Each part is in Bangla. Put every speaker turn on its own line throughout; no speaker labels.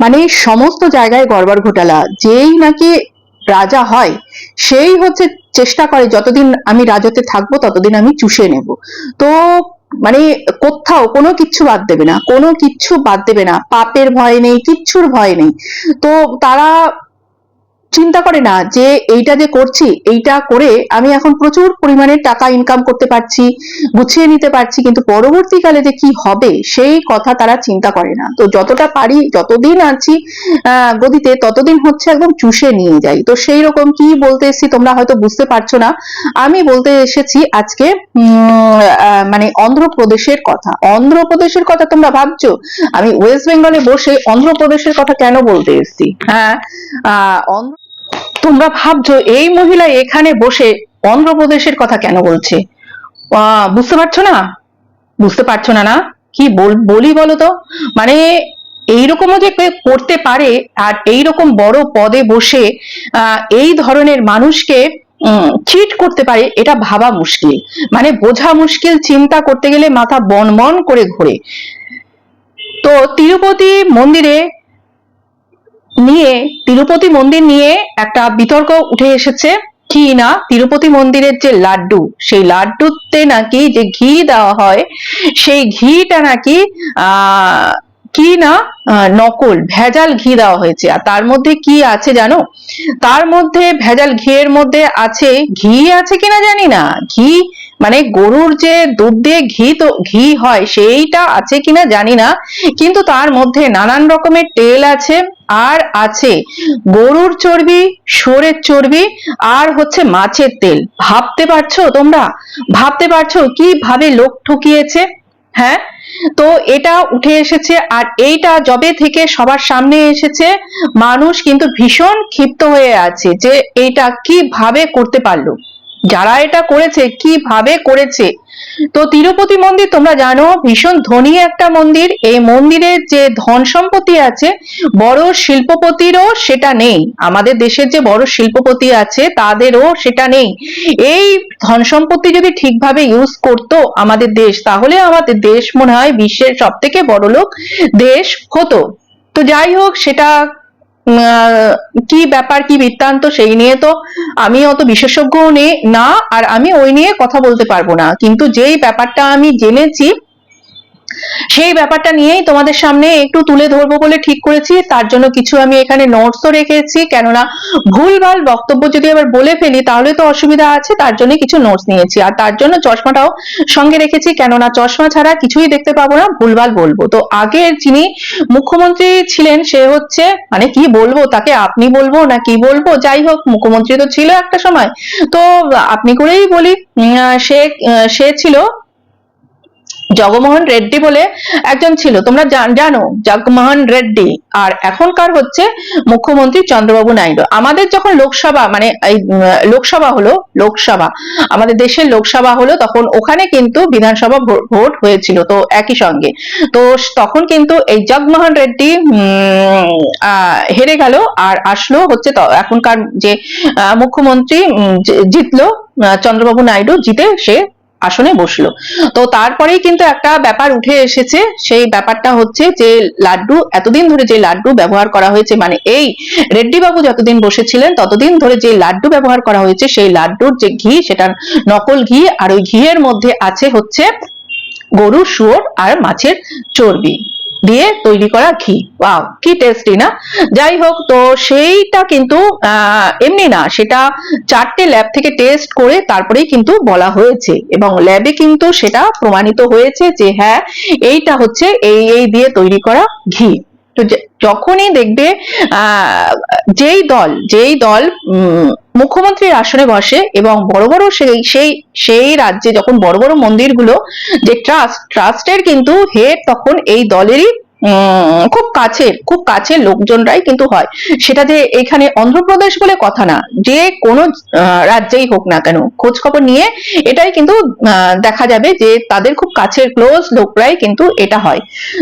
মানে সমস্ত জায়গায় গড়বার ঘোটালা, যেই নাকি রাজা হয়, সেই হচ্ছে চেষ্টা করে যতদিন আমি রাজাতে থাকব ততদিন আমি চুষে নেব। তো মানে কোথাও কোনো কিচ্ছু বাদ দেবে না, কোনো কিচ্ছু বাদ দেবে না, পাপের ভয় নেই, কিচ্ছুর ভয় নেই। তো তারা চিন্তা করে না যে এইটা যে করছি, এইটা করে আমি এখন প্রচুর পরিমাণে টাকা ইনকাম করতে পারছি, গুছিয়ে নিতে পারছি, কিন্তু পরবর্তীকালে যে কি হবে সেই কথা তারা চিন্তা করে না। তো যতটা পারি, যতদিন আছি গদিতে ততদিন হচ্ছে একদম চুষে নিয়ে যাই। তো সেই রকম কি বলতে এসেছি তোমরা হয়তো বুঝতে পারছ না। আমি বলতে এসেছি আজকে মানে অন্ধ্রপ্রদেশের কথা। অন্ধ্রপ্রদেশের কথা তোমরা ভাবছ? আমি ওয়েস্ট বেঙ্গলে বসে অন্ধ্রপ্রদেশের কথা কেন বলতে এসেছি? হ্যাঁ অন্ধ্র তোমরা ভাবছ এই মহিলা এখানে বসে অন্ধ্রপ্রদেশের কথা কেন বলছে? বুঝতে পারছ না? বুঝতে পারছ না না? কি বল- বলি তো? মানে এইরকমও যে করতে পারে আর এইরকম বড় পদে বসে এই ধরনের মানুষকে চিট করতে পারে, এটা ভাবা মুশকিল। মানে বোঝা মুশকিল চিন্তা করতে গেলে মাথা বন বন করে ঘোরে। তো তিরুপতি মন্দিরে নিয়ে তিরুপতি মন্দির নিয়ে একটা বিতর্ক উঠে এসেছে। কি না? তিরুপতি মন্দিরের যে লাড্ডু, সেই লাড্ডুতে নাকি যে ঘি দেওয়া হয়, সেই ঘিটা নাকি, আহ কি না? নকল, ভেজাল ঘি দেওয়া হয়েছে। আর তার মধ্যে কি আছে জানো? তার মধ্যে, ভেজাল ঘিয়ের মধ্যে আছে, ঘি আছে কিনা জানি না। ঘি মানে গরুর যে দুধ দিয়ে ঘি তো, ঘি হয়, সেইটা আছে কিনা জানি না। কিন্তু তার মধ্যে নানান রকমের তেল আছে, আর আছে গরুর চর্বি শুয়োরের চর্বি, আর হচ্ছে মাছের তেল। ভাবতে পারছ তোমরা? ভাবতে পারছ কীভাবে লোক ঠকিয়েছে? হ্যাঁ? তো এটা উঠে এসেছে আর এইটা জবে থেকে সবার সামনে এসেছে, মানুষ কিন্তু ভীষণ ক্ষিপ্ত হয়ে আছে যে এইটা কীভাবে করতে পারল। যারা এটা করেছে, কীভাবে করেছে? তো তিরুপতি মন্দির তোমরা জানো, ভীষণ ধনী একটা মন্দির। এই মন্দিরের যে ধন সম্পত্তি আছে, বড় শিল্পপতিরও সেটা নেই। আমাদের দেশের যে বড় শিল্পপতি আছে, তাদেরও সেটা নেই। এই ধন সম্পত্তি যদি ঠিকভাবে ইউজ করতো আমাদের দেশ, তাহলে আমাদের দেশ মনে হয় বিশ্বের সব থেকে বড় লোক দেশ হতো। তো যাই হোক, সেটা কি ব্যাপার, কি বৃত্তান্ত, সেই নিয়ে তো আমি অত বিশেষজ্ঞ নেই না, আর আমি ওই নিয়ে কথা বলতে পারব না। কিন্তু যেই ব্যাপারটা আমি জেনেছি সেই ব্যাপারটা নিয়েই তোমাদের সামনে একটু তুলে ধরবো বলে ঠিক করেছি। তার জন্য কিছু আমি এখানে নোটসও রেখেছি। কেননা ভুলভাল বক্তব্য যদি আবার বলে ফেলি, তাহলে তো অসুবিধা আছে। তার জন্য কিছু নোটস নিয়েছি। আর তার জন্য চশমাটাও সঙ্গে রেখেছি। কেননা চশমা ছাড়া কিছুই দেখতে পাবো না, ভুলভাল বলব। তো আগের যিনি মুখ্যমন্ত্রী ছিলেন, সে হচ্ছে মানে কি বলব, তাকে আপনি বলব না কি বলব? যাই হোক, মুখ্যমন্ত্রী তো ছিল একটা সময়। তো আপনি করেই বলি সে সে ছিল জগমোহন রেড্ডি বলে একজন ছিল। তোমরা জান- জগমোহন রেড্ডি। আর এখনকার হচ্ছে মুখ্যমন্ত্রী চন্দ্রবাবু নাইডু। আমাদের যখন লোকসভা মানে এই লোকসভা হলো, লোকসভা, আমাদের দেশের লোকসভা হলো, তখন ওখানে কিন্তু বিধানসভা ভোট হয়েছিল, তো একই সঙ্গে। তো তখন কিন্তু এই জগমোহন রেড্ডি হেরে গেল আর আসলো হচ্ছে এখনকার যে মুখ্যমন্ত্রী জিতলো চন্দ্রবাবু নাইডু। জিতে সে আসনে বসল। তো তারপরেই কিন্তু একটা ব্যাপার উঠে এসেছে, সেই ব্যাপারটা হচ্ছে যে লাড্ডু, এতদিন ধরে যে লাড্ডু ব্যবহার করা হয়েছে মানে এই রেড্ডি বাবু যতদিন বসেছিলেন, ততদিন ধরে যে লাড্ডু ব্যবহার করা হয়েছে, সেই লাড্ডুর যে ঘি সেটা নকল ঘি, আর ওই ঘিয়ের মধ্যে আছে হচ্ছে গরু শুয়োর আর মাছের চর্বি। দিয়ে তৈরি করা ঘি। ওয়াও কি টেস্টি না? যাই হোক, তো সেইটা কিন্তু এমনি না, সেটা চারটে ল্যাব থেকে টেস্ট করে তারপরেই কিন্তু বলা হয়েছে। এবং ল্যাবে কিন্তু সেটা প্রমাণিত হয়েছে যে হ্যাঁ এইটা হচ্ছে এই এই দিয়ে তৈরি করা ঘি। তো যখনই দেখবে যেই দল যেই দল মুখ্যমন্ত্রীর আসনে বসে এবং বড় বড় সেই সেই সেই রাজ্যে যখন বড় বড় মন্দিরগুলো যে ট্রাস্ট ট্রাস্টের কিন্তু হেড তখন এই দলেরই খুব কাছের খুব কাছের লোকজনরাই কিন্তু হয়। সেটা যে এখানে অন্ধ্রপ্রদেশ বলে কথা না, যে কোনো রাজ্যেই হোক না কেন খোঁজ খবর নিয়ে এটাই কিন্তু দেখা যাবে যে তাদের খুব কাছের ক্লোজ লোকরাই কিন্তু এটা হয়।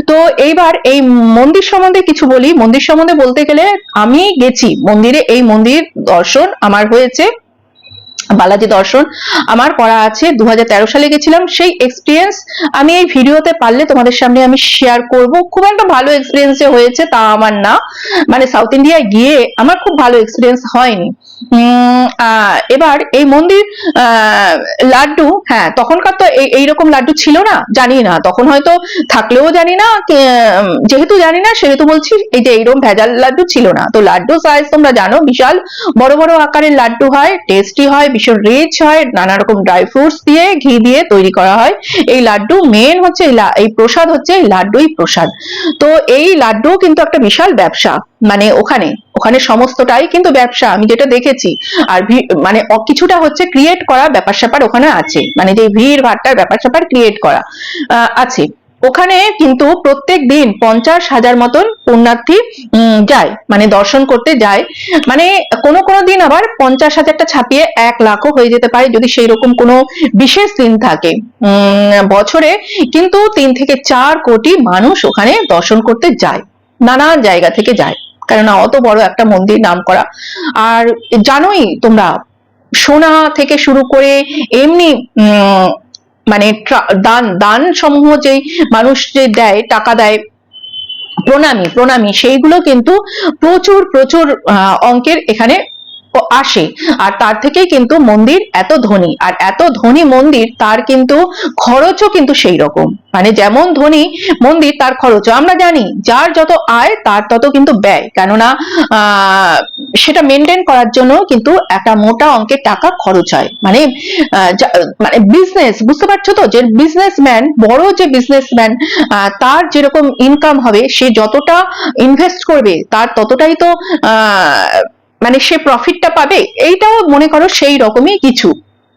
তো এইবার এই মন্দির সম্বন্ধে কিছু বলি। মন্দির সম্বন্ধে বলতে গেলে আমি গেছি। মন্দিরে এই মন্দির দর্শন আমার হয়েছে। বালাজি দর্শন আমার করা আছে। দু সালে গেছিলাম, সেই এক্সপিরিয়েন্স আমি এই ভিডিওতে পারলে তোমাদের সামনে আমি শেয়ার করব। খুব একটা ভালো এক্সপিরিয়েন্স হয়েছে তা আমার না। মানে সাউথ ইন্ডিয়ায় গিয়ে আমার খুব ভালো এক্সপিরিয়েন্স হয়নি। এবার এই মন্দির লাড্ডু হ্যাঁ তখনকার তো এই- এইরকম লাড্ডু ছিল না, জানি না। তখন হয়তো থাকলেও জানি না যেহেতু জানি না, সেহেতু বলছি, এই যে এইরকম ভেজাল লাড্ডু ছিল না। তো লাড্ডু সাইজ তোমরা জানো, বিশাল, বড় বড় আকারের লাড্ডু হয় টেস্টি হয় ভীষণ রিচ হয়, নানা রকম ড্রাই ফ্রুটস দিয়ে, ঘি দিয়ে তৈরি করা হয়। এই লাড্ডু মেন হচ্ছে এই প্রসাদ হচ্ছে লাড্ডুই প্রসাদ। তো এই লাড্ডু কিন্তু একটা বিশাল ব্যবসা। মানে ওখানে ওখানে সমস্তটাই কিন্তু ব্যবসা, আমি যেটা দেখেছি। আর মানে কিছুটা হচ্ছে ক্রিয়েট করা ব্যাপার স্যাপার ওখানে আছে। মানে যে ভিড় ভাট্টার ব্যাপার স্যাপার ক্রিয়েট করা আছে। ওখানে কিন্তু প্রত্যেক দিন পঞ্চাশ হাজার মতন পুণ্যার্থী যায় মানে দর্শন করতে যায়। মানে কোনো কোনো দিন আবার পঞ্চাশ হাজারটা ছাপিয়ে এক লাখও হয়ে যেতে পারে যদি সেই রকম কোনো বিশেষ দিন থাকে। বছরে কিন্তু তিন থেকে চার কোটি মানুষ ওখানে দর্শন করতে যায়, নানা জায়গা থেকে যায়। কেননা অত বড় একটা মন্দির নাম করা আর জানোই তোমরা, সোনা থেকে শুরু করে এমনি মানে দান দান সমূহ যেই মানুষ যে দেয়, টাকা দেয়, প্রণামী প্রণামী, সেইগুলো কিন্তু প্রচুর প্রচুর অঙ্কের এখানে আসে। আর তার থেকেই কিন্তু মন্দির এত ধনী। আর এত ধনী মন্দির, তার কিন্তু খরচও কিন্তু সেই রকম মানে যেমন ধনী মন্দির, তার খরচও। আমরা জানি, যার যত আয়, তার তত কিন্তু ব্যয়। কেননা সেটা মেনটেন করার জন্য কিন্তু একটা মোটা অঙ্কের টাকা খরচ হয়। মানে মানে বিজনেস বুঝতে পারছ তো? যে বিজনেসম্যান বড় যে বিজনেসম্যান তার যেরকম ইনকাম হবে, সে যতটা ইনভেস্ট করবে, তার ততটাই তো মানে সে প্রফিটটা পাবে, এইটাও মনে করো সেই রকমই কিছু।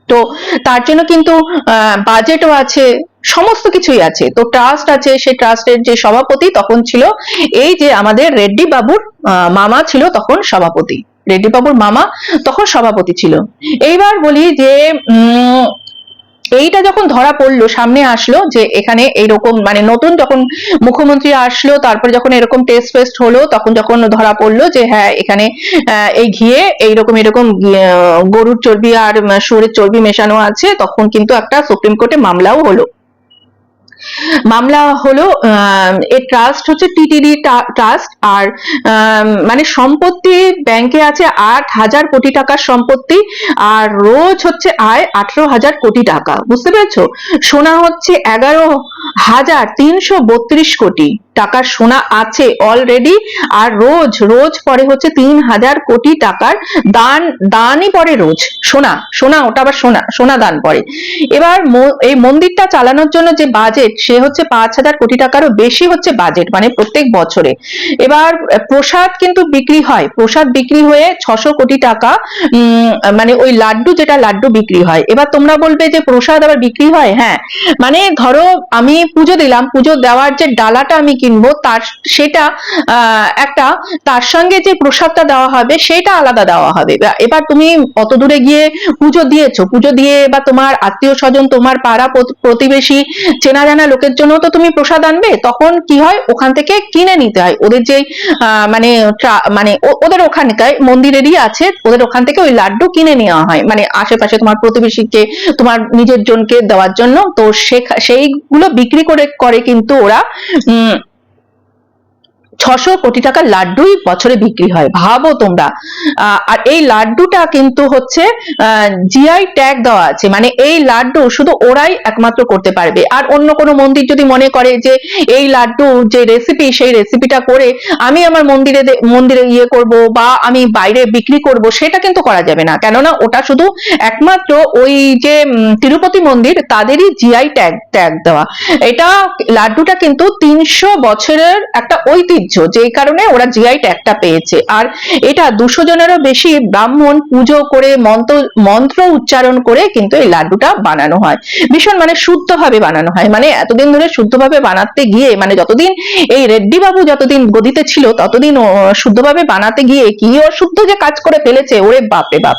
তো তার জন্য কিন্তু বাজেটও আছে, সমস্ত কিছুই আছে। তো ট্রাস্ট আছে, সে ট্রাস্টের যে সভাপতি তখন ছিল এই যে আমাদের রেড্ডি বাবুর মামা ছিল তখন সভাপতি। রেড্ডি বাবুর মামা তখন সভাপতি ছিল। এইবার বলি যে এইটা যখন ধরা পড়ল, সামনে আসলো যে এখানে এইরকম মানে নতুন যখন মুখ্যমন্ত্রী আসলো, তারপরে যখন এরকম টেস্ট ফেস্ট হলো, তখন যখন ধরা পড়ল যে হ্যাঁ এখানে এই ঘিয়ে এইরকম, এরকম গরুর চর্বি আর সুরের চর্বি মেশানো আছে, তখন কিন্তু একটা সুপ্রিম কোর্টে মামলাও হলো। মামলা হলো এ ট্রাস্ট হচ্ছে টিটিডি ট্রাস্ট আর মানে সম্পত্তি ব্যাংকে আছে আট হাজার কোটি টাকার সম্পত্তি আর রোজ হচ্ছে আয় আঠারো হাজার কোটি টাকা। বুঝতে পেরেছ? সোনা হচ্ছে এগারো হাজার তিনশো বত্রিশ কোটি। টাকার সোনা আছে অলরেডি আর রোজ রোজ পরে হচ্ছে তিন হাজার কোটি টাকার দান, দানই পড়ে রোজ। সোনা সোনা, ওটা আবার সোনা সোনা দান পড়ে এবার এই মন্দিরটা চালানোর জন্য যে বাজেট সে হচ্ছে পাঁচ হাজার কোটি টাকারও বেশি হচ্ছে বাজেট মানে প্রত্যেক বছরে। এবার প্রসাদ কিন্তু বিক্রি হয়। প্রসাদ বিক্রি হয়ে ছশো কোটি টাকা মানে ওই লাড্ডু যেটা, লাড্ডু বিক্রি হয়। এবার তোমরা বলবে যে প্রসাদ আবার বিক্রি হয়? হ্যাঁ। মানে ধরো আমি পুজো দিলাম, পুজো দেওয়ার যে ডালাটা আমি কিনবো, তার, সেটা একটা, তার সঙ্গে যে প্রসাদটা দেওয়া হবে, সেটা আলাদা দেওয়া হবে। এবার- তুমি অত দূরে গিয়ে পুজো দিয়েছ, পুজো দিয়ে বা তোমার আত্মীয় স্বজন, তোমার পাড়া প্রতিবেশী, চেনা জানা লোকের জন্য তো তুমি প্রসাদ আনবে, তখন কি হয়, ওখান থেকে কিনে নিতে হয়। ওদের যে মানে মানে ওদের ওখানকার মন্দিরেরই আছে, ওদের ওখান থেকে ওই লাড্ডু কিনে নেওয়া হয়। মানে আশেপাশে তোমার প্রতিবেশীকে, তোমার নিজের জনকে দেওয়ার জন্য, তো সেইগুলো বিক্রি করে করে কিন্তু ওরা, উম ছশো কোটি টাকার লাড্ডুই বছরে বিক্রি হয়। ভাবো তোমরা। আর এই লাড্ডুটা কিন্তু হচ্ছে জিআই ট্যাগ দেওয়া আছে। মানে এই লাড্ডু শুধু ওরাই একমাত্র করতে পারবে। আর অন্য কোনো মন্দির যদি মনে করে যে এই লাড্ডু যে রেসিপি সেই রেসিপিটা করে আমি আমার মন্দিরে মন্দিরে ইয়ে করব বা আমি বাইরে বিক্রি করব, সেটা কিন্তু করা যাবে না। কেননা ওটা শুধু একমাত্র ওই যে তিরুপতি মন্দির, তাদেরই জিআই ট্যাগ ট্যাগ দেওয়া। এটা লাড্ডুটা কিন্তু তিনশো বছরের একটা ঐতিহ্য। যেই কারণে ওরা জিআই ট্যাগটা পেয়েছে। আর এটা দুশো জনেরও বেশি ব্রাহ্মণ পুজো করে মন্ত্র মন্ত্র উচ্চারণ করে কিন্তু এই লাড্ডুটা বানানো হয়। ভীষণ মানে শুদ্ধভাবে বানানো হয়। মানে এতদিন ধরে শুদ্ধভাবে বানাতে গিয়ে মানে যতদিন এই রেড্ডি বাবু যতদিন গদিতে ছিল, ততদিন শুদ্ধভাবে বানাতে গিয়ে কি অশুদ্ধ যে কাজ করে ফেলেছে, ওরে বাপরে বাপ।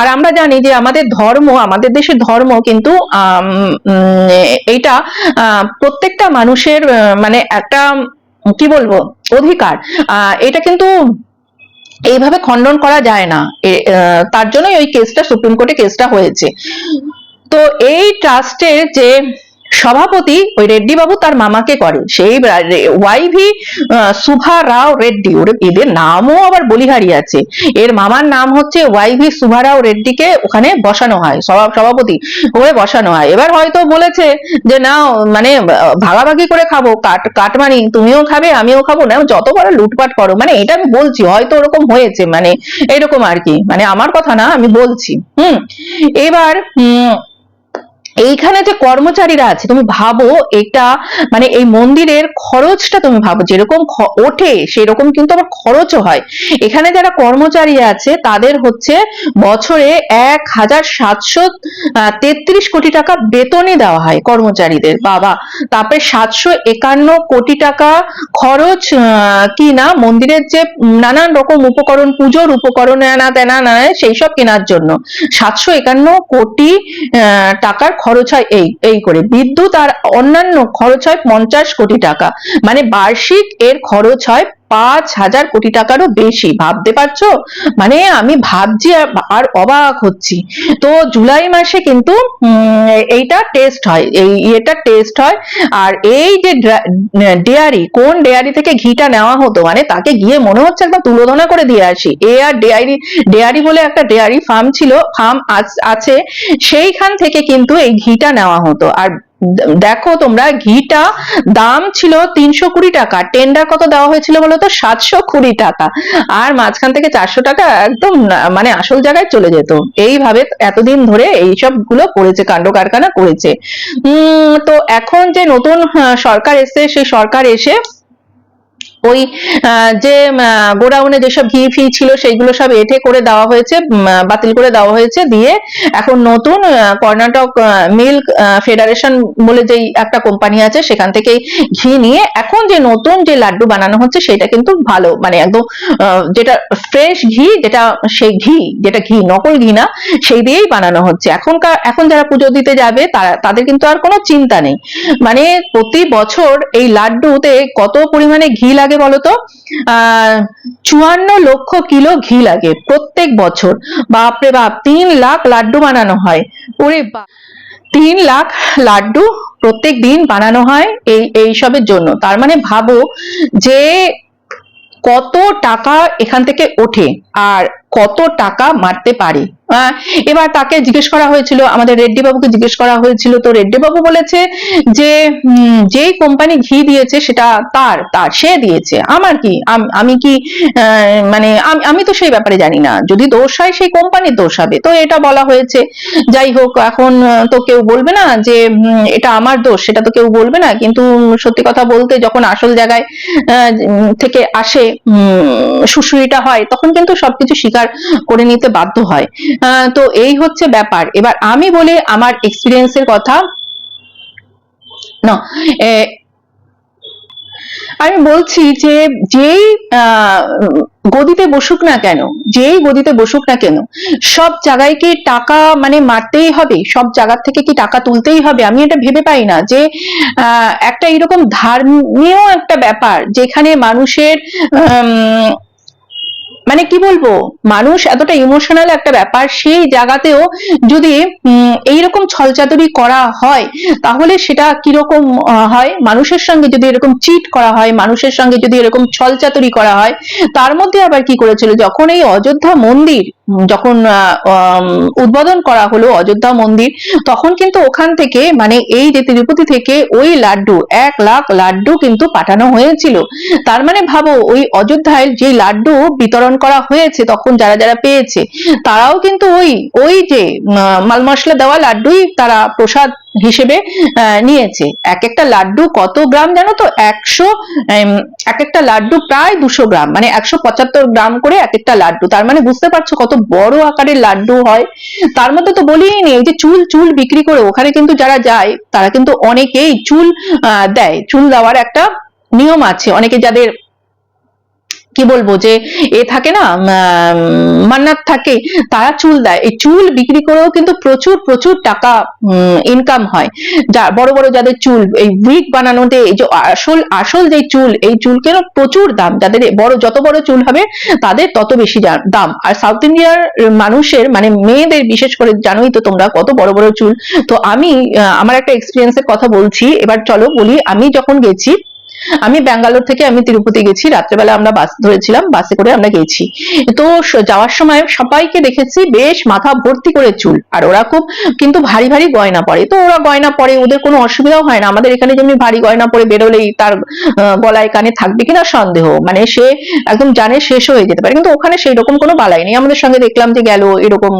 আর আমরা জানি যে আমাদের ধর্ম, আমাদের দেশের ধর্ম কিন্তু এইটা প্রত্যেকটা মানুষের মানে একটা কি বলব? অধিকার। এটা কিন্তু এইভাবে খণ্ডন করা যায় না। তার জন্যই ওই কেসটা সুপ্রিম কোর্টে কেসটা হয়েছে। তো এই ট্রাস্টের যে সভাপতি ওই রেড্ডি বাবু তার মামাকে করে সেই ওয়াইভি সুভা রাও রেড্ডি। এদের নামও আবার বলিহারি আছে। এর মামার নাম হচ্ছে ওয়াইভি সুভা রাও রেড্ডিকে ওখানে বসানো হয়, সভা- সভাপতি হয়ে বসানো হয়। এবার হয়তো বলেছে যে, না মানে ভাগাভাগি করে খাব, কাট, কাটমানি, তুমিও খাবে, আমিও খাব, না, যত বড় লুটপাট করো। মানে এটা আমি বলছি, হয়তো ওরকম হয়েছে মানে এরকম আর কি। মানে আমার কথা না, আমি বলছি। হুম, এবার, উম এইখানে যে কর্মচারীরা আছে, তুমি ভাবো এটা মানে এই মন্দিরের খরচটা তুমি ভাবো, যেরকম ওঠে সেরকম কিন্তু আবার খরচও হয়। এখানে যারা কর্মচারী আছে, তাদের হচ্ছে বছরে এক হাজার সাতশো তেত্রিশ কোটি টাকা বেতনই দেওয়া হয় কর্মচারীদের, বাবা। তারপরে সাতশো একান্ন কোটি টাকা খরচ কি না, মন্দিরের যে নানান রকম উপকরণ, পুজোর উপকরণ এনা তেনা না সেই সব কেনার জন্য। সাতশো একান্ন কোটি টাকার খরচ হয় এই এই করে। বিদ্যুৎ আর অন্যান্য খরচ হয় পঞ্চাশ কোটি টাকা। মানে বার্ষিক এর খরচ হয় পাঁচ হাজার কোটি টাকারও বেশি, ভাবতে পারছ? মানে আমি ভাবছি আর- অবাক হচ্ছি। তো জুলাই মাসে কিন্তু এইটা টেস্ট হয়, এই এটা টেস্ট হয়। আর এই যে ডেয়ারি, কোন ডেয়ারি থেকে ঘিটা নেওয়া হতো মানে তাকে গিয়ে মনে হচ্ছে একদম তুলোধনা করে দিয়ে আসি। এ আর ডেয়ারি ডেয়ারি বলে একটা ডেয়ারি ফার্ম ছিল ফার্ম আছে। সেইখান থেকে কিন্তু এই ঘিটা নেওয়া হতো। আর দেখো তোমরা ঘিটা দাম ছিল তিনশো কুড়ি টাকা টেন্ডার কত দেওয়া হয়েছিল বলতো সাতশো কুড়ি টাকা। আর মাঝখান থেকে চারশো টাকা একদম মানে আসল জায়গায় চলে যেত। এইভাবে এতদিন ধরে এইসবগুলো করেছে কাণ্ড কারখানা করেছে। উম তো এখন যে নতুন আহ, সরকার এসে সেই সরকার এসে ওই যে গোডাউনে যেসব ঘি ফি ছিল সেইগুলো সব এঠে করে দেওয়া হয়েছে বাতিল করে দেওয়া হয়েছে দিয়ে এখন নতুন কর্ণাটক মিল্ক ফেডারেশন বলে যেই একটা কোম্পানি আছে সেখান থেকে ঘি নিয়ে এখন যে নতুন যে লাড্ডু বানানো হচ্ছে সেটা কিন্তু ভালো মানে একদম যেটা ফ্রেশ ঘি, যেটা সেই ঘি, যেটা ঘি, নকল ঘি না, সেই দিয়েই বানানো হচ্ছে। এখনকার, এখন যারা পুজো দিতে যাবে তারা, তাদের কিন্তু আর কোনো চিন্তা নেই। মানে প্রতি বছর এই লাড্ডুতে কত পরিমাণে ঘি লাগে বলতো? আহ, চুয়ান্ন লক্ষ কিলো ঘি লাগে প্রত্যেক বছর। বাপরে বাপ, তিন লাখ লাড্ডু বানানো হয়। ওরে তিন লাখ লাড্ডু প্রত্যেক দিন বানানো হয় এই এইসবের জন্য। তার মানে ভাবো যে কত টাকা এখান থেকে ওঠে। আর কত টাকা মারতে পারে? এবার তাকে জিজ্ঞেস করা হয়েছিল, আমাদের রেড্ডি বাবুকে জিজ্ঞেস করা হয়েছিল। তো রেড্ডি বাবু বলেছে যে যেই কোম্পানি ঘি দিয়েছে সেটা তার তার, সে দিয়েছে। আমার কি? আমি কি মানে আমি তো সেই ব্যাপারে জানি না। যদি দোষ হয়, সেই কোম্পানির দোষ হবে। তো এটা বলা হয়েছে। যাই হোক, এখন তো কেউ বলবে না যে এটা আমার দোষ, সেটা তো কেউ বলবে না। কিন্তু সত্যি কথা বলতে যখন আসল জায়গায় থেকে আসে সুশুরিটা হয়, তখন কিন্তু সবকিছু স্বীকার করে নিতে বাধ্য হয়। তো এই হচ্ছে ব্যাপার। এবার আমি বলি আমার এক্সপিরিয়েন্সের কথা। আমি বলছি যে যেই গদিতে বসুক না কেন, যেই গদিতে বসুক না কেন, সব জায়গায় কি টাকা মানে মারতেই হবে? সব জায়গা থেকে কি টাকা তুলতেই হবে? আমি এটা ভেবে পাই না যে একটা এরকম ধর্মীয় একটা ব্যাপার যেখানে মানুষের মানে কি বলব? মানুষ এতটা ইমোশনাল একটা ব্যাপার, সেই জায়গাতেও যদি এইরকম ছলচাতুরি করা হয়, তাহলে সেটা কীরকম হয়? মানুষের সঙ্গে যদি এরকম চিট করা হয়, মানুষের সঙ্গে যদি এরকম ছলচাতুরি করা হয়, তার মধ্যে আবার কি করেছিল? যখন এই অযোধ্যা মন্দির, যখন উদ্বোধন করা হলো অযোধ্যা মন্দির, তখন কিন্তু ওখান থেকে মানে এই যে তিরুপতি থেকে ওই লাড্ডু, এক লাখ লাড্ডু কিন্তু পাঠানো হয়েছিল। তার মানে ভাবো, ওই অযোধ্যায় যে লাড্ডু বিতরণ করা হয়েছে, তখন যারা যারা পেয়েছে, তারাও কিন্তু ওই ওই যে মাল মশলা দেওয়া লাড্ডুই তারা প্রসাদ হিসেবে নিয়েছে। এক একটা লাড্ডু কত গ্রাম জানো তো? একশো এক একটা লাড্ডু প্রায় দুশো গ্রাম মানে একশো পঁচাত্তর গ্রাম করে এক একটা লাড্ডু। তার মানে বুঝতে পারছ কত বড় আকারের লাড্ডু হয়। তার মধ্যে তো বলিই নি এই যে চুল চুল বিক্রি করে ওখানে কিন্তু যারা যায়, তারা কিন্তু অনেকেই চুল দেয়। চুল দেওয়ার একটা নিয়ম আছে। অনেকে যাদের কি বলব যে, এ থাকে না মান্নাত থাকে, তারা চুল দেয়। এই চুল বিক্রি করেও কিন্তু প্রচুর প্রচুর টাকা ইনকাম হয়। যা, বড় বড় যাদের চুল, এই উইক বানানোতে, এই যে আসল আসল যে চুল, এই চুলকের প্রচুর দাম। যাদের বড়, যত বড় চুল হবে, তাদের তত বেশি দাম। আর সাউথ ইন্ডিয়ার মানুষের মানে মেয়েদের, বিশেষ করে জানোই তো তোমরা, কত বড় বড় চুল। তো আমি আমার একটা এক্সপিরিয়েন্সের কথা বলছি। এবার চলো বলি, আমি যখন গেছি আমি ব্যাঙ্গালোর থেকে আমি তিরুপতি গেছি। রাত্রেবেলা আমরা বাস ধরেছিলাম, বাসে করে আমরা গেছি। তো যাওয়ার সময় সবাইকে দেখেছি, বেশ মাথা ভর্তি করে চুল। আর ওরা খুব কিন্তু ভারী ভারী গয়না পরে। তো ওরা গয়না পরে, ওদের কোনো অসুবিধাও হয় না। আমাদের এখানে যেমনি ভারী গয়না পরে বেরোলেই তার গলায় কানে থাকবে কিনা সন্দেহ। মানে সে একদম জানে শেষ হয়ে যেতে পারে। কিন্তু ওখানে সেই রকম কোনো বালাই নেই। আমাদের সঙ্গে দেখলাম যে গেল এরকম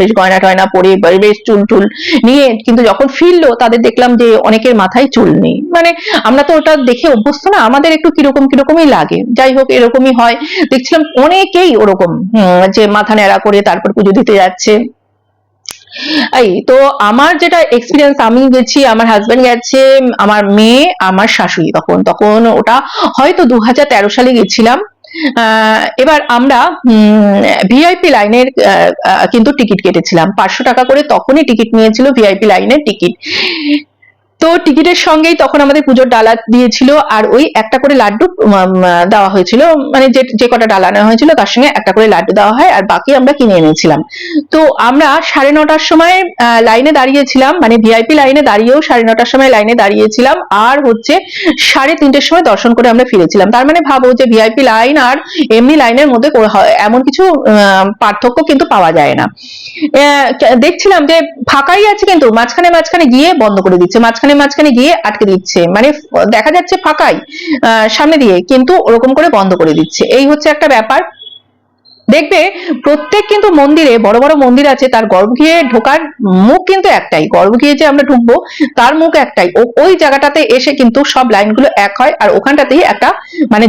বেশ গয়না টয়না পরে বেশ চুল টুল নিয়ে। কিন্তু যখন ফিরলো, তাদের দেখলাম যে অনেকের মাথায় চুল নেই। মানে আমরা তো ওটা দেখে অভ্যস্ত না, আমাদের একটু কীরকম কিরকমই লাগে। যাই হোক, এরকমই হয়। দেখছিলাম অনেকেই ওরকম যে মাথা ন্যাড়া করে তারপর পুজো দিতে যাচ্ছে। এই, তো আমার যেটা এক্সপিরিয়েন্স আমি গেছি, আমার হাজবেন্ড গেছে, আমার মেয়ে, আমার শাশুড়ি তখন। তখন ওটা হয়তো দু হাজার তেরো সালে গেছিলাম। এবার আমরা ভিআইপি লাইনের কিন্তু টিকিট কেটেছিলাম। পাঁচশো টাকা করে তখনই টিকিট নিয়েছিল ভিআইপি লাইনের টিকিট। তো টিকিটের সঙ্গেই তখন আমাদের পুজোর ডালা দিয়েছিল আর ওই একটা করে লাড্ডু দেওয়া হয়েছিল। মানে যে যে কটা ডালা নেওয়া হয়েছিল তার সঙ্গে একটা করে লাড্ডু দেওয়া হয় আর বাকি আমরা কিনে এনেছিলাম। তো আমরা সাড়ে নটার সময় লাইনে দাঁড়িয়েছিলাম মানে ভিআইপি লাইনে দাঁড়িয়েও সাড়ে নটার সময় লাইনে দাঁড়িয়েছিলাম আর হচ্ছে সাড়ে তিনটের সময় দর্শন করে আমরা ফিরেছিলাম। তার মানে ভাবো যে ভিআইপি লাইন আর এমনি লাইনের মধ্যে এমন কিছু পার্থক্য কিন্তু পাওয়া যায় না। দেখছিলাম যে ফাঁকাই আছে কিন্তু মাঝখানে মাঝখানে গিয়ে বন্ধ করে দিচ্ছে। মাঝখানে মাঝখানে গিয়ে আটকে দিচ্ছে। মানে দেখা যাচ্ছে ফাঁকাই সামনে দিয়ে, কিন্তু ওরকম করে বন্ধ করে দিচ্ছে। এই হচ্ছে একটা ব্যাপার। দেখবে প্রত্যেক কিন্তু মন্দিরে, বড় বড় মন্দির আছে, তার গর্ভগৃহে ঢোকার মুখ কিন্তু একটাই। গর্ভগৃহে যে আমরা ঢুকবো, তার মুখ একটাই। ওই জায়গাটাতে এসে কিন্তু সব লাইনগুলো এক হয়, আর ওখানটাতেই একটা মানে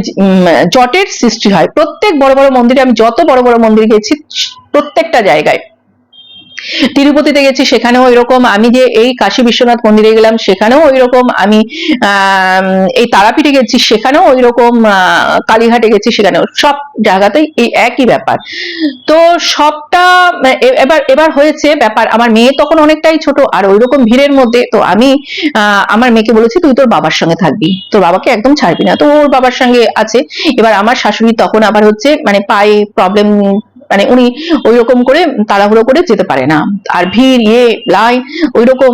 জটের সৃষ্টি হয়। প্রত্যেক বড় বড় মন্দিরে, আমি যত বড় বড় মন্দির গেছি, প্রত্যেকটা জায়গায়। তিরুপতিতে গেছি, সেখানেও এরকম আমি যে এই কাশী বিশ্বনাথ মন্দিরে গেলাম, সেখানেও ওই রকম আমি, এই তারাপীঠে গেছি, সেখানেও ওই রকম কালীঘাটে গেছি, সেখানেও সব জায়গাতেই এই একই ব্যাপার। তো সবটা এবার এবার হয়েছে ব্যাপার, আমার মেয়ে তখন অনেকটাই ছোট, আর ওই রকম ভিড়ের মধ্যে, তো আমি আমার মেয়েকে বলেছি, তুই তোর বাবার সঙ্গে থাকবি, তোর বাবাকে একদম ছাড়বি না। তো ওর বাবার সঙ্গে আছে, এবার আমার শাশুড়ি তখন আবার হচ্ছে মানে পায়ে প্রবলেম মানে উনি ওই রকম করে তাড়াহুড়ো করে যেতে পারে না। আর ভিড় ইয়ে লাই ওই রকম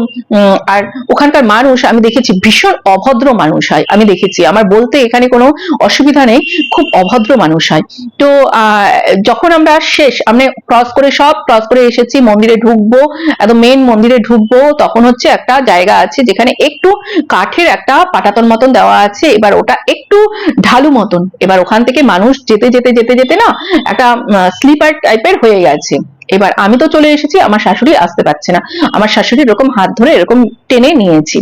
আর ওখানকার মানুষ, আমি দেখেছি ভীষণ অভদ্র মানুষ হয়, আমি দেখেছি। আমার বলতে এখানে কোনো অসুবিধা নেই, খুব অভদ্র মানুষ হয়। তো যখন আমরা শেষ, আমরা ক্রস করে সব ক্রস করে এসেছি, মন্দিরে ঢুকবো একদম মেন মন্দিরে ঢুকবো, তখন হচ্ছে একটা জায়গা আছে যেখানে একটু কাঠের একটা পাটাতন মতন দেওয়া আছে, এবার ওটা একটু ঢালু মতন। এবার ওখান থেকে মানুষ যেতে যেতে যেতে যেতে না, একটা স্লিপার টাইপের হয়ে গেছে। এবার আমি তো চলে এসেছি, আমার শাশুড়ি আসতে পারছে না। আমার শাশুড়ি এরকম হাত ধরে এরকম টেনে নিয়েছি।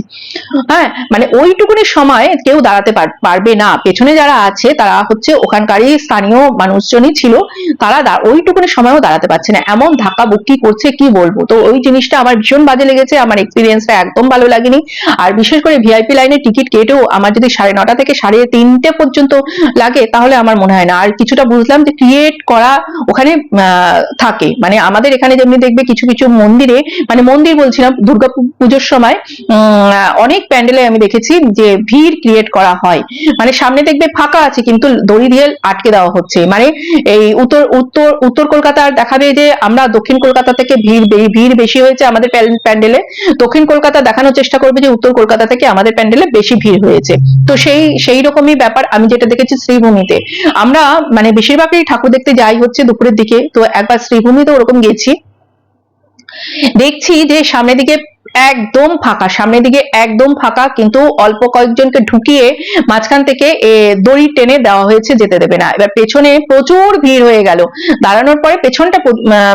হ্যাঁ মানে ওইটুকুনি সময় কেউ দাঁড়াতে পারবে না। পেছনে যারা আছে, তারা হচ্ছে ওখানকারই স্থানীয় মানুষজনই ছিল, তারা ওইটুকুনি সময়ও দাঁড়াতে পারছে না। এমন ধাক্কা বুক্কি করছে, কি বলব? তো ওই জিনিসটা আমার ভীষণ বাজে লেগেছে, আমার এক্সপিরিয়েন্সটা একদম ভালো লাগেনি। আর বিশেষ করে ভিআইপি লাইনে টিকিট কেটেও আমার যদি সাড়ে নটা থেকে সাড়ে তিনটে পর্যন্ত লাগে, তাহলে আমার মনে হয় না। আর কিছুটা বুঝলাম যে ক্রিয়েট করা ওখানে থাকে। মানে আমাদের এখানে যেমনি দেখবে কিছু কিছু মন্দিরে মানে মন্দির বলছিলাম, দুর্গা পুজোর সময় অনেক প্যান্ডেলে আমি দেখেছি যে ভিড় ক্রিয়েট করা হয়। মানে সামনে দেখবে ফাঁকা আছে, কিন্তু দড়ি দিয়ে আটকে দেওয়া হচ্ছে। মানে এই উত্তর উত্তর উত্তর কলকাতার দেখাবে যে আমরা দক্ষিণ কলকাতা থেকে ভিড় ভিড় বেশি হয়েছে আমাদের প্যান্ডেলে। দক্ষিণ কলকাতা দেখানোর চেষ্টা করবে যে উত্তর কলকাতা থেকে আমাদের প্যান্ডেলে বেশি ভিড় হয়েছে। তো সেই সেই রকমই ব্যাপার আমি যেটা দেখেছি শ্রীভূমিতে। আমরা মানে বেশিরভাগই ঠাকুর দেখতে যাই হচ্ছে দুপুরের দিকে। তো একবার শ্রীভূমিতে ওরকম গেছি। দেখছি যে সামনের দিকে একদম ফাঁকা, সামনের দিকে একদম ফাঁকা, কিন্তু অল্প কয়েকজনকে ঢুকিয়ে মাঝখান থেকে দড়ি টেনে দেওয়া হয়েছে, যেতে দেবে না। এবার পেছনে প্রচুর ভিড় হয়ে গেল। দাঁড়ানোর পরে পেছনটা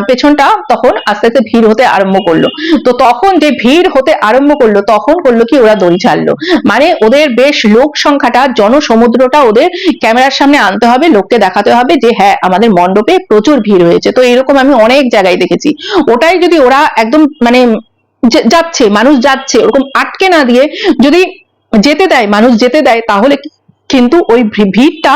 পেছনটা তখন আস্তে আস্তে ভিড় হতে আরম্ভ করল। তো তখন যে ভিড় হতে আরম্ভ করল, তখন করল কি ওরা দড়ি ছাড়লো। মানে ওদের বেশ লোক সংখ্যাটা, জনসমুদ্রটা ওদের ক্যামেরার সামনে আনতে হবে, লোককে দেখাতে হবে যে হ্যাঁ আমাদের মণ্ডপে প্রচুর ভিড় হয়েছে। তো এরকম আমি অনেক জায়গায় দেখেছি। ওটাই যদি ওরা একদম মানে যাচ্ছে মানুষ যাচ্ছে ওরকম আটকে না দিয়ে যদি যেতে দেয় মানুষ যেতে দেয় তাহলে কিন্তু ওই ভিড়টা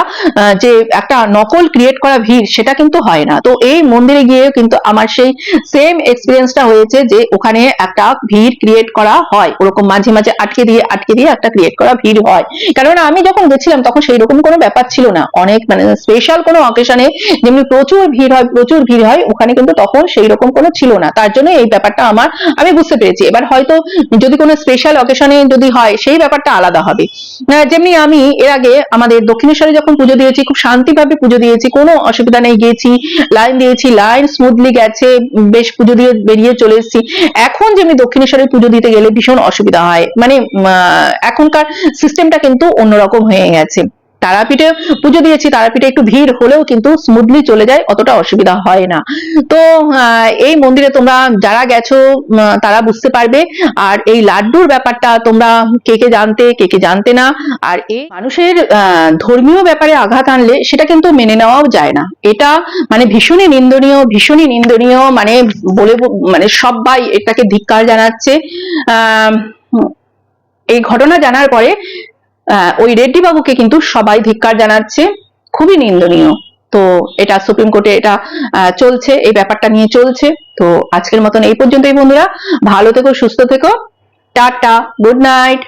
যে একটা নকল ক্রিয়েট করা ভিড়, সেটা কিন্তু হয় না। তো এই মন্দিরে গিয়েও কিন্তু আমার সেই সেম এক্সপিরিয়েন্সটা হয়েছে যে ওখানে একটা ভিড় ক্রিয়েট করা হয়। ওরকম মাঝে মাঝে আটকে দিয়ে আটকে দিয়ে একটা ক্রিয়েট করা ভিড় হয়। কারণ আমি যখন গেছিলাম তখন সেই রকম কোনো ব্যাপার ছিল না। অনেক মানে স্পেশাল কোনো অকেশনে যেমনি প্রচুর ভিড় হয়, প্রচুর ভিড় হয়, ওখানে কিন্তু তখন সেই রকম কোনো ছিল না। তার জন্য এই ব্যাপারটা আমার, আমি বুঝতে পেরেছি। এবার হয়তো যদি কোনো স্পেশাল অকেশনে যদি হয়, সেই ব্যাপারটা আলাদা হবে। যেমনি আমি এর আগে আমাদের দক্ষিণেশ্বরে যখন পুজো দিয়েছি, খুব শান্তিভাবে পুজো দিয়েছি, কোনো অসুবিধা নেই, গিয়েছি, লাইন দিয়েছি, লাইন স্মুথলি গেছে, বেশ পুজো দিয়ে বেরিয়ে চলে এসেছি। এখন যে আমি দক্ষিণেশ্বরে পুজো দিতে গেলে ভীষণ অসুবিধা হয়। মানে এখনকার সিস্টেমটা কিন্তু অন্যরকম হয়ে গেছে। তারাপীঠে পুজো দিয়েছি, তারাপীঠে একটু ভিড় হলেও কিন্তু স্মুথলি চলে যায়, অতটা অসুবিধা হয় না। তো এই মন্দিরে তোমরা যারা গেছো তারা বুঝতে পারবে। আর এই লাড্ডুর ব্যাপারটা তোমরা কে কে জানতে, কে কে জানতে না। আর এই মানুষের ধর্মীয় ব্যাপারে আঘাত আনলে সেটা কিন্তু মেনে নেওয়াও যায় না। এটা মানে ভীষণই নিন্দনীয় ভীষণই নিন্দনীয় মানে বলে মানে সবাই এটাকে ধিক্কার জানাচ্ছে। এই ঘটনা জানার পরে ওই রেড্ডি বাবুকে কিন্তু সবাই ধিক্কার জানাচ্ছে। খুবই নিন্দনীয়। তো এটা সুপ্রিম কোর্টে এটা চলছে, এই ব্যাপারটা নিয়ে চলছে। তো আজকের মতন এই পর্যন্তই বন্ধুরা। ভালো থেকো, সুস্থ থেকো। Tata, good night.